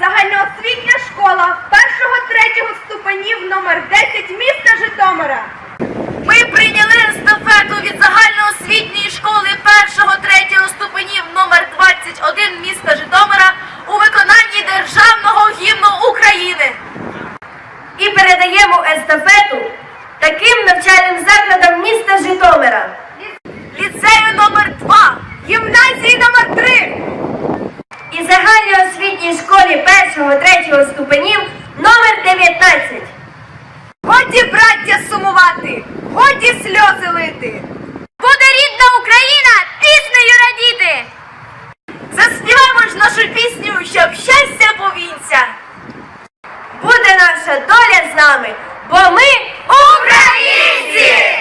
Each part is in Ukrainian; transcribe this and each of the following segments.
загальноосвітня школа першого-третього ступенів номер 10 міста Житомира. Ми прийняли естафету від загальноосвітньої школи першого-третього ступенів номер 21 міста Житомира у виконанні державного гімну України. І передаємо естафету таким навчальним закладам міста Житомира. Ліцею номер 2 гімназії номер 3 І загальноосвітній школі першого-третього ступенів номер 19. Годі, браття, сумувати, годі сльози лити. Буде рідна Україна піснею радіти. Заспіваємо ж нашу пісню, щоб щастя повінця. Буде наша доля з нами, бо ми українці!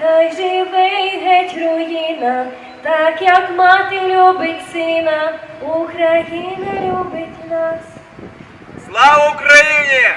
Хай живе геть руїна, так як мати любить сина, Україна любить нас. Слава Україні!